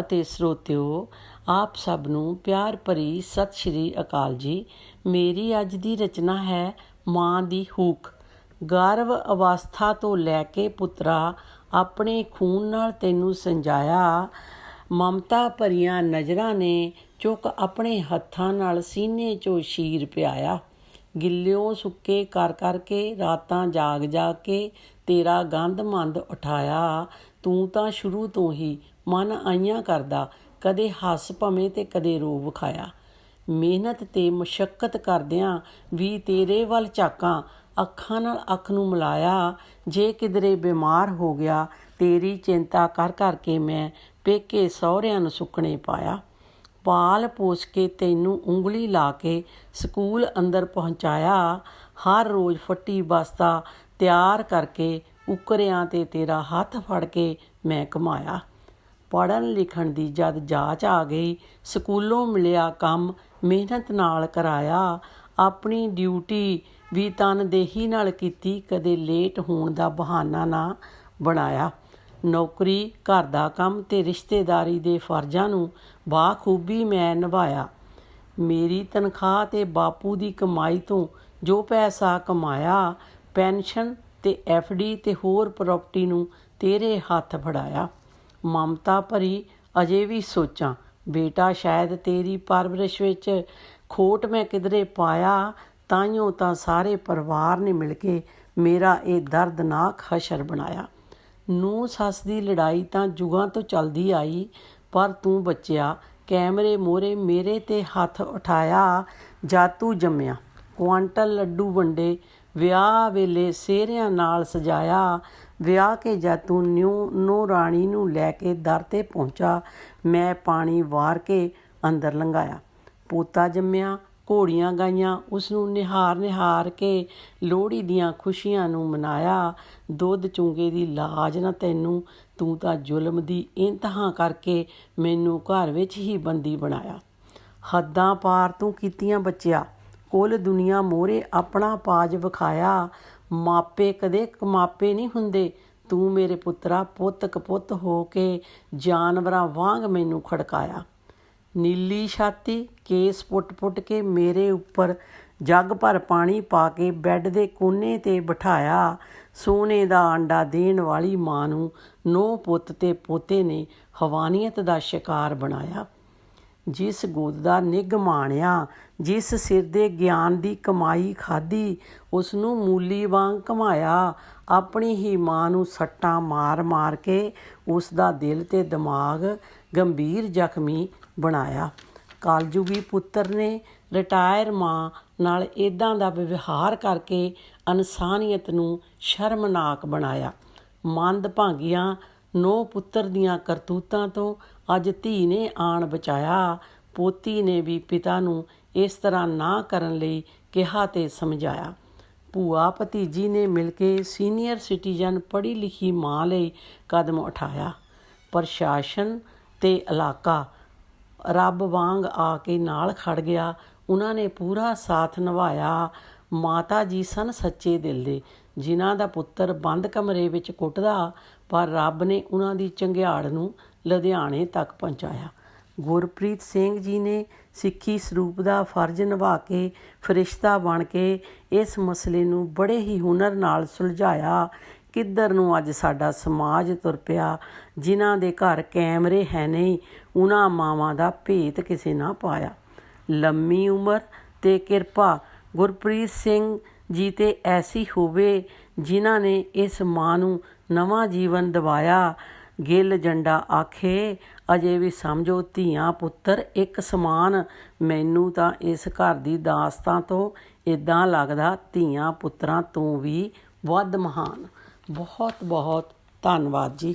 ਅਤੇ ਸਰੋਤਿਓ, ਆਪ ਸਭ ਨੂੰ ਪਿਆਰ ਭਰੀ ਸਤਿ ਸ਼੍ਰੀ ਅਕਾਲ ਜੀ। ਮੇਰੀ ਅੱਜ ਦੀ ਰਚਨਾ ਹੈ ਮਾਂ ਦੀ ਹੂਕ। ਗਰਭ ਅਵਸਥਾ ਤੋਂ ਲੈ ਕੇ ਪੁੱਤਰਾ ਆਪਣੇ ਖੂਨ ਨਾਲ ਤੈਨੂੰ ਸੰਜਾਇਆ, ਮਮਤਾ ਭਰੀਆਂ ਨਜ਼ਰਾਂ ਨੇ ਚੁੱਕ ਆਪਣੇ ਹੱਥਾਂ ਨਾਲ ਸੀਨੇ 'ਚੋਂ ਸ਼ੀਰ ਪਿਆਇਆ। ਗਿੱਲਿਓਂ ਸੁੱਕੇ ਕਰ ਕਰਕੇ ਰਾਤਾਂ ਜਾਗ ਜਾ ਕੇ ਤੇਰਾ ਗੰਧ ਮੰਦ ਉਠਾਇਆ। ਤੂੰ ਤਾਂ ਸ਼ੁਰੂ ਤੋਂ ਹੀ ਮਨ ਆਈਆਂ ਕਰਦਾ, ਕਦੇ ਹੱਸ ਭਵੇਂ ਤੇ ਕਦੇ ਰੋ ਵਿਖਾਇਆ ਮਿਹਨਤ ਤੇ ਮੁਸ਼ਕਲ ਕਰਦਿਆਂ ਵੀ ਤੇਰੇ ਵੱਲ ਝਾਕਾਂ, ਅੱਖਾਂ ਨਾਲ ਅੱਖ ਨੂੰ ਮਿਲਾਇਆ, ਜੇ ਕਿਧਰੇ ਬਿਮਾਰ ਹੋ ਗਿਆ, ਤੇਰੀ ਚਿੰਤਾ ਕਰ ਕਰਕੇ ਮੈਂ ਪੇਕੇ ਸਹੁਰਿਆਂ ਨੂੰ ਸੁੱਕਣੇ ਪਾਇਆ। ਪਾਲ ਪੋਸ ਕੇ ਤੈਨੂੰ ਉਂਗਲੀ ਲਾ ਕੇ ਸਕੂਲ ਅੰਦਰ ਪਹੁੰਚਾਇਆ। ਹਰ ਰੋਜ਼ ਫੱਟੀ ਬਸਤਾ ਤਿਆਰ ਕਰਕੇ ਉਕਰਿਆਂ ਤੇ ਤੇਰਾ ਹੱਥ ਫੜ ਕੇ ਮੈਂ ਕਮਾਇਆ। ਪੜਨ ਲਿਖਣ ਦੀ ਜਦ ਜਾਚ ਆ ਗਈ, ਸਕੂਲੋਂ ਮਿਲਿਆ ਕੰਮ ਮਿਹਨਤ ਨਾਲ ਕਰਾਇਆ। ਆਪਣੀ ਡਿਊਟੀ ਵੀ ਤਨਦੇਹੀ ਨਾਲ ਕੀਤੀ, ਕਦੇ ਲੇਟ ਹੋਣ ਦਾ ਬਹਾਨਾ ਨਾ ਬਣਾਇਆ। ਨੌਕਰੀ, ਘਰ ਦਾ ਕੰਮ ਤੇ ਰਿਸ਼ਤੇਦਾਰੀ ਦੇ ਫਰਜ਼ਾਂ ਨੂੰ ਬਾਖੂਬੀ ਮੈਂ ਨਿਭਾਇਆ। ਮੇਰੀ ਤਨਖਾਹ ਤੇ ਬਾਪੂ ਦੀ ਕਮਾਈ ਤੋਂ ਜੋ ਪੈਸਾ ਕਮਾਇਆ, ਪੈਨਸ਼ਨ ਤੇ ਡੀ ਤੇ ਹੋਰ ਪ੍ਰਾਪਰਟੀ ਨੂੰ ਤੇਰੇ ਹੱਥ ਫੜਾਇਆ। ਮਮਤਾ ਭਰੀ, ਅਜੇ ਵੀ ਸੋਚਾਂ, ਬੇਟਾ ਸ਼ਾਇਦ ਤੇਰੀ ਪਰਵਰਿਸ਼ ਵਿੱਚ ਖੋਟ ਮੈਂ ਕਿਧਰੇ ਪਾਇਆ ਤਾਈਓ ਤਾਂ ਸਾਰੇ ਪਰਿਵਾਰ ਨੇ ਮਿਲ ਕੇ ਮੇਰਾ ਇਹ ਦਰਦਨਾਕ ਹਸ਼ਰ ਬਣਾਇਆ। ਨੂੰ ਸੱਸ ਦੀ ਲੜਾਈ ਤਾਂ ਜੁਗਾਂ ਤੋਂ ਚੱਲਦੀ ਆਈ, ਪਰ ਤੂੰ ਬੱਚਿਆ, ਕੈਮਰੇ ਮੋਰੇ ਮੇਰੇ ਤੇ ਹੱਥ ਉਠਾਇਆ ਜਾਤੂ ਜੰਮਿਆ। ਕੁਆਂਟਲ ਲੱਡੂ ਵੰਡੇ, ਵਿਆਹ ਵੇਲੇ ਸੇਰਿਆਂ ਨਾਲ ਸਜਾਇਆ ਵਿਆਹ ਕੇ ਜਦ ਤੂੰ ਨਿਉ ਨੋ ਰਾਣੀ ਨੂੰ ਲੈ ਕੇ ਦਰ ਤੇ ਪਹੁੰਚਾ, ਮੈਂ ਪਾਣੀ ਵਾਰ ਕੇ ਅੰਦਰ ਲੰਘਾਇਆ। ਪੋਤਾ ਜੰਮਿਆ, ਘੋੜੀਆਂ ਗਾਈਆਂ ਉਸ ਨੂੰ ਨਿਹਾਰ ਨਿਹਾਰ ਕੇ ਲੋਹੜੀ ਦੀਆਂ ਖੁਸ਼ੀਆਂ ਨੂੰ ਮਨਾਇਆ। ਦੁੱਧ ਚੁੰਗੇ ਦੀ ਲਾਜ ਨਾ ਤੈਨੂੰ, ਤੂੰ ਤਾਂ ਜ਼ੁਲਮ ਦੀ ਇੰਤਹਾ ਕਰਕੇ ਮੈਨੂੰ ਘਰ ਵਿੱਚ ਹੀ ਬੰਦੀ ਬਣਾਇਆ। ਹੱਦਾਂ ਪਾਰ ਤੂੰ ਕੀਤੀਆਂ ਬੱਚਿਆ, ਕੁੱਲ ਦੁਨੀਆ ਮੋਰੇ ਆਪਣਾ ਪਾਜ ਵਿਖਾਇਆ। ਮਾਪੇ ਕਦੇ ਕਮਾਪੇ ਨਹੀਂ ਹੁੰਦੇ। ਤੂੰ ਮੇਰੇ ਪੁੱਤਰਾ ਪੁੱਤ ਕਪੁੱਤ ਹੋ ਕੇ ਜਾਨਵਰਾਂ ਵਾਂਗ ਮੈਨੂੰ ਖੜਕਾਇਆ। ਨੀਲੀ ਛਾਤੀ, ਕੇਸ ਪੁੱਟ-ਪੁੱਟ ਕੇ ਮੇਰੇ ਉੱਪਰ ਜੱਗ ਭਰ ਪਾਣੀ ਪਾ ਕੇ ਬੈੱਡ ਦੇ ਕੋਨੇ ਤੇ ਬਿਠਾਇਆ। ਸੋਨੇ ਦਾ ਆਂਡਾ ਦੇਣ ਵਾਲੀ ਮਾਂ ਨੂੰ ਨੋ ਪੁੱਤ ਤੇ ਪੋਤੇ ਨੇ ਹਵਾਨੀਅਤ ਦਾ ਸ਼ਿਕਾਰ ਬਣਾਇਆ। ਜਿਸ ਗੋਦ ਦਾ ਨਿੱਘ ਮਾਣਿਆ, ਜਿਸ ਸਿਰ ਦੇ ਗਿਆਨ ਦੀ ਕਮਾਈ ਖਾਦੀ ਉਸ ਨੂੰ ਮੂਲੀ ਵਾਂਗ ਕਮਾਇਆ ਆਪਣੀ ਹੀ ਮਾਂ ਨੂੰ ਸੱਟਾਂ ਮਾਰ-ਮਾਰ ਕੇ ਉਸ ਦਾ ਦਿਲ ਤੇ ਦਿਮਾਗ ਗੰਭੀਰ ਜ਼ਖਮੀ ਬਣਾਇਆ। ਕਾਲਜੂਗੀ ਪੁੱਤਰ ਨੇ ਰਿਟਾਇਰ ਮਾਂ ਨਾਲ ਇਦਾਂ ਦਾ ਵਿਵਹਾਰ ਕਰਕੇ ਇਨਸਾਨੀਅਤ ਨੂੰ ਸ਼ਰਮਨਾਕ ਬਣਾਇਆ। ਮੰਦ ਭਾਗੀਆਂ ਨੋ ਪੁੱਤਰ ਦੀਆਂ ਕਰਤੂਤਾਂ ਤੋਂ ਅੱਜ ਧੀ ਨੇ ਆਣ ਬਚਾਇਆ। ਪੋਤੀ ਨੇ ਵੀ ਪਿਤਾ ਨੂੰ ਇਸ ਤਰ੍ਹਾਂ ਨਾ ਕਰਨ ਲਈ ਕਿਹਾ ਤੇ ਸਮਝਾਇਆ। ਭੂਆ ਭਤੀਜੀ ਨੇ ਮਿਲ ਕੇ ਸੀਨੀਅਰ ਸਿਟੀਜ਼ਨ ਪੜ੍ਹੀ ਲਿਖੀ ਮਾਂ ਲਈ ਕਦਮ ਉਠਾਇਆ। ਪ੍ਰਸ਼ਾਸਨ ਤੇ ਇਲਾਕਾ ਰੱਬ ਵਾਂਗ ਆ ਕੇ ਨਾਲ ਖੜ ਗਿਆ। ਉਹਨਾਂ ਨੇ ਪੂਰਾ ਸਾਥ ਨਿਭਾਇਆ। ਮਾਤਾ ਜੀ ਸਨ ਸੱਚੇ ਦਿਲ ਦੇ। ਜਿਨ੍ਹਾਂ ਦਾ ਪੁੱਤਰ ਬੰਦ ਕਮਰੇ ਵਿੱਚ ਕੁੱਟਦਾ, ਪਰ ਰੱਬ ਨੇ ਉਹਨਾਂ ਦੀ ਚੰਗਿਆੜ ਨੂੰ ਲੁਧਿਆਣੇ ਤੱਕ ਪਹੁੰਚਾਇਆ। ਗੁਰਪ੍ਰੀਤ ਸਿੰਘ ਜੀ ਨੇ ਸਿੱਖੀ ਸਰੂਪ ਦਾ ਫਰਜ਼ ਨਿਭਾ ਕੇ ਫਰਿਸ਼ਤਾ ਬਣ ਕੇ ਇਸ ਮਸਲੇ ਨੂੰ ਬੜੇ ਹੀ ਹੁਨਰ ਨਾਲ ਸੁਲਝਾਇਆ। ਕਿੱਧਰ ਨੂੰ ਅੱਜ ਸਾਡਾ ਸਮਾਜ ਤੁਰ ਪਿਆ? ਜਿਨ੍ਹਾਂ ਦੇ ਘਰ ਕੈਮਰੇ ਹੈ ਨਹੀਂ, ਉਹਨਾਂ ਮਾਵਾਂ ਦਾ ਭੇਤ ਕਿਸੇ ਨਾ ਪਾਇਆ। ਲੰਮੀ ਉਮਰ ਤੇ ਕਿਰਪਾ। ਗੁਰਪ੍ਰੀਤ ਸਿੰਘ ਜੀਤੇ ਐਸੀ ਹੋਵੇ ਜਿਨ੍ਹਾਂ ਨੇ ਇਸ ਮਾਂ ਨੂੰ ਨਵਾਂ ਜੀਵਨ ਦਿਵਾਇਆ। ਗਿੱਲ ਜੰਡਾ ਆਖੇ, ਅਜੇ ਵੀ ਸਮਝੋ ਧੀਆਂ ਪੁੱਤਰ ਇੱਕ ਸਮਾਨ। ਮੈਨੂੰ ਤਾਂ ਇਸ ਘਰ ਦੀ ਦਾਸਤਾਂ ਤੋਂ ਇਦਾਂ ਲੱਗਦਾ ਧੀਆਂ ਪੁੱਤਰਾਂ ਤੋਂ ਵੀ ਵੱਧ ਮਹਾਨ। ਬਹੁਤ ਬਹੁਤ ਧੰਨਵਾਦ ਜੀ।